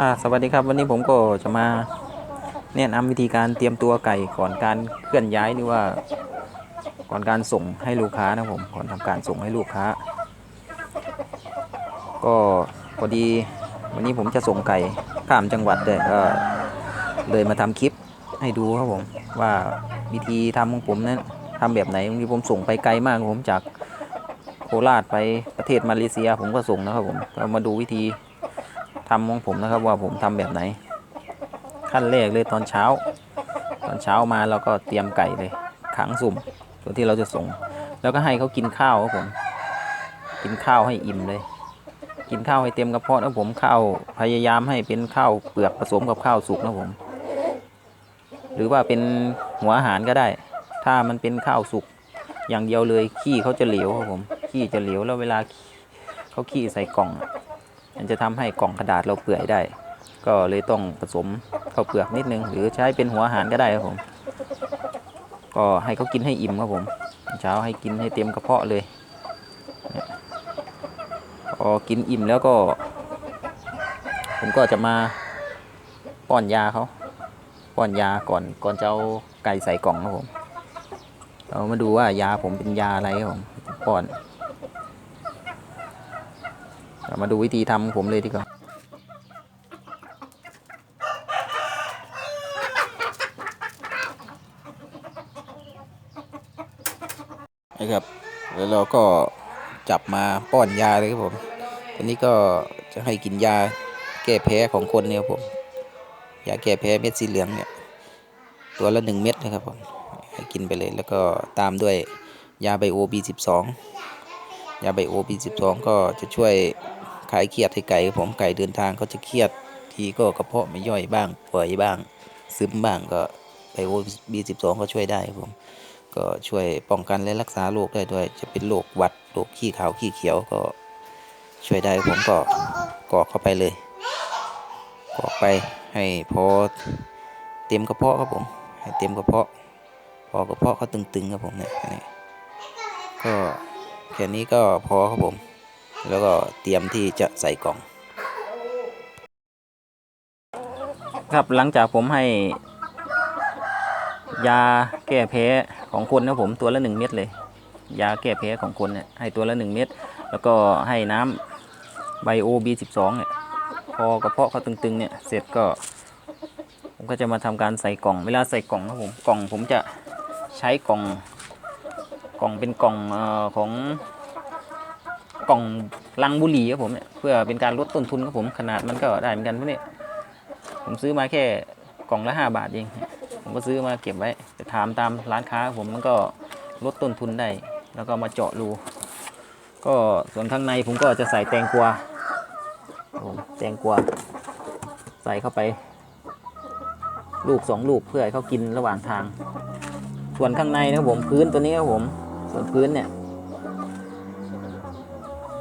อ่าสวัสดีครับวันนี้ผมก็จะมาแนะนำวิธีการเตรียมตัวไก่ก่อนการเคลื่อนย้ายหรือว่า ก่อนการส่งให้ลูกค้านะผมก่อนทำการส่งให้ลูกค้า ก็พอดี วันนี้ผมจะส่งไก่ข้ามจังหวัดเลยก็เลยมาทำคลิปให้ดูครับผมว่าวิธีทำของผมนั้นทำแบบไหนบางทีผมส่งไปไกลมากผมจากโคราชไปประเทศมาเลเซีย ผมก็ส่งนะครับผมเรามาดูวิธี ทำของผมนะครับว่าผมทำแบบไหน ขั้นแรกเลยตอนเช้า ตอนเช้ามาเราก็เตรียมไก่เลยขังสุ่มตัวที่เราจะส่ง แล้วก็ให้เขากินข้าวครับผม กินข้าวให้อิ่มเลย กินข้าวให้เต็มกระเพาะนะผมข้าวพยายามให้เป็นข้าวเปลือกผสมกับข้าวสุกนะผม หรือว่าเป็นหัวอาหารก็ได้ ถ้ามันเป็นข้าวสุกอย่างเดียวเลยขี้เขาจะเหลวครับผมขี้จะเหลวแล้วเวลาเขาขี้ใส่กล่องอะ มันจะทำให้กล่องกระดาษเราเปื่อยได้ ก็เลยต้องผสมข้าวเปลือกนิดนึง หรือใช้เป็นหัวอาหารก็ได้ครับผม ก็ให้เขากินให้อิ่มครับผม เช้าให้กินให้เต็มกระเพาะเลยพอกินอิ่มแล้วก็ ผมก็จะมาป้อนยาเขาป้อนยาก่อนก่อนจะเอาไก่ใส่กล่องครับผมเรามาดูว่ายาผมเป็นยาอะไรครับผมป้อน มาดูวิธีทำผมเลยดีกว่านะครับ แล้วเราก็จับมาป้อนยาเลยครับผมทีนี้ก็จะให้กินยาแก้แพ้ของคนเนี่ยครับผม ยาแก้แพ้เม็ดสีเหลืองเนี่ย ตัวละหนึ่งเม็ดนะครับผม ให้กินไปเลย แล้วก็ตามด้วยยาไบโอ B12 ยาไบโอ B12 ก็จะช่วยคลายเครียดให้ไก่ผมไก่เดินทางเขาจะเครียดทีก็กระเพาะไม่ย่อยบ้างป่วยบ้าง ซึมบ้างก็ไบโอบีสิบสองก็ช่วยได้ผม ก็ช่วยป้องกันและรักษาโรคได้ด้วย จะเป็นโรคหวัดโรคขี้ขาวขี้เขียวก็ช่วยได้ผมก็กรอกเข้าไปเลยกรอกไปให้พอเต็มกระเพาะครับผม ให้เต็มกระเพาะ พอกระเพาะเขาตึงๆครับผมเนี่ยก็ แค่นี้ก็พอครับผม แล้วก็เตรียมที่จะใส่กล่อง ครับหลังจากผมให้ ยาแก้แพ้ของคนนะผมตัวละหนึ่งเม็ดเลย ยาแก้แพ้ของคนเนี่ยให้ตัวละหนึ่งเม็ดแล้วก็ให้น้ำไบโอบีสิบสองเนี่ยพอกระเพาะเขาตึงๆเนี่ยเสร็จก็ ผมก็จะมาทำการใส่กล่อง เวลาใส่กล่องครับผมกล่องผมจะใช้กล่อง กล่องเป็นกล่องอของกล่องลังบุหรี่ครับผมเนี่ยเพื่อเป็นการลดต้นทุนครับผมขนาดมันก็ได้เหมือนกันพวกนี้ผมซื้อมาแค่กล่องละห้าบาทเองผมก็ซื้อมาเก็บไว้จะถามตามร้านค้าผมมันก็ลดต้นทุนได้ แล้วก็มาเจาะรูก็ส่วนข้างในผมก็จะใส่แตงกวาครับผมแตงกวาใส่เข้าไป ลูกสองลูกเพื่อให้เขากินระหว่างทาง ส่วนข้างในนะครับผมพื้นตัวนี้ครับผม ส่วนพื้นเนี่ย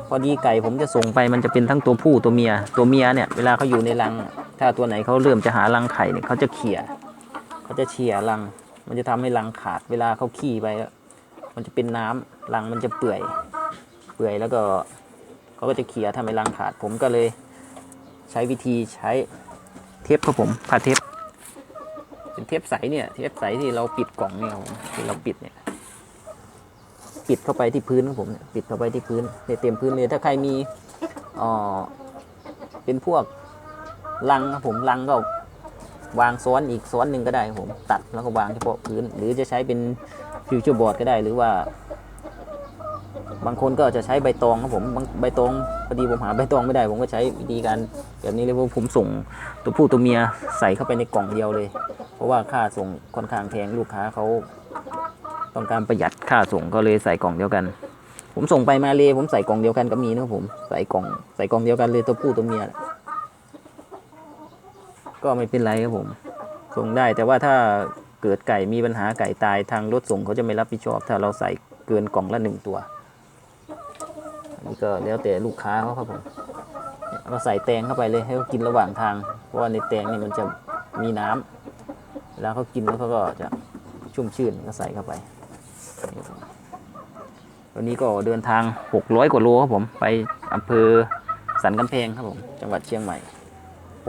พอดีไก่ผมจะส่งไปมันจะเป็นทั้งตัวผู้ตัวเมีย ตัวเมียเนี่ยเวลาเขาอยู่ในรัง ถ้าตัวไหนเขาเริ่มจะหารังไข่เนี่ยเขาจะเขี่ยเขาจะเขี่ยรัง มันจะทำให้รังขาดเวลาเขาขี้ไปมันจะเป็นน้ำรังมันจะเปื่อย เปื่อยแล้วก็เขาก็จะเขี่ยทำให้รังขาด ผมก็เลยใช้วิธีใช้เทปครับผมผ้าเทปเป็นเทปใสเนี่ย เทปใสที่เราปิดกล่องเนี่ยผมที่เราปิดเนี่ย ปิดเข้าไปที่พื้นครับผมปิดเข้าไปที่พื้นในเต็มพื้นเลยถ้าใครมีเอ่อเป็นพวกลังครับผมลังก็วางซ้อนอีกซ้อนหนึ่งก็ได้ผมตัดแล้วก็วางเฉพาะพื้น หรือจะใช้เป็นฟิวเจอร์บอร์ดก็ได้หรือว่า บางคนก็จะใช้ใบตองครับผมใบตองพอดีผมหาใบตองไม่ได้ ผมก็ใช้วิธีการแบบนี้เลยว่าผมส่งตัวผู้ตัวเมียใส่เข้าไปในกล่องเดียวเลย เพราะว่าค่าส่งค่อนข้างแพงลูกค้าเขา ต้องการประหยัดค่าส่งก็เลยใส่กล่องเดียวกัน ผมส่งไปมาเลยผมใส่กล่องเดียวกันก็มีนะผมใส่กล่องใส่กล่องเดียวกันเลยตัวผู้ตัวเมียก็ไม่เป็นไรครับผม ส่งได้แต่ว่าถ้าเกิดไก่มีปัญหาไก่ตายทางรถส่งเขาจะไม่รับผิดชอบ ถ้าเราใส่เกินกล่องละหนึ่งตัวอันนี่ก็แล้วแต่ลูกค้าเขาครับผมเราใส่แตงเข้าไปเลยให้เขากินระหว่างทาง เพราะว่าในแตงนี่มันจะมีน้ำเวลาเขากินแล้วเขาก็จะชุ่มชื่นก็ใส่เข้าไป วันนี้ก็เดินทาง 600 กว่าโลครับผม ไปอำเภอสันกำแพงครับผม จังหวัดเชียงใหม่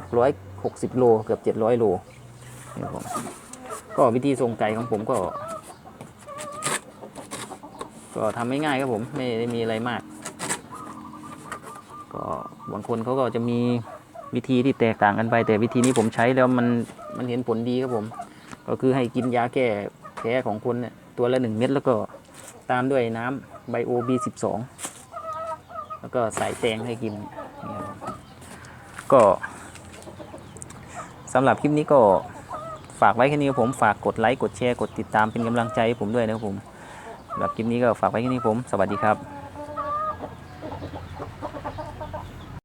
660 โล เกือบ 700 โลนี่ครับผม ก็วิธีส่งไก่ของผมก็ ก็ทำไม่ง่ายครับผม ไม่ได้มีอะไรมาก ก็บางคนเขาก็จะมีวิธีที่แตกต่างกันไป แต่วิธีนี้ผมใช้แล้วมันมันเห็นผลดีครับผม ก็คือให้กินยาแก้แพ้ของคนเนี่ย ตัวละหนึ่งเม็ดแล้วก็ตามด้วยน้ำไบโอบีสิบสองแล้วก็ใส่แตงให้กินนี่ครับก็สำหรับคลิปนี้ก็ฝากไว้แค่นี้ครับผมฝากกดไลค์กดแชร์กดติดตามเป็นกำลังใจให้ผมด้วยนะครับผมสำหรับคลิปนี้ก็ฝากไว้แค่นี้ผม สวัสดีครับ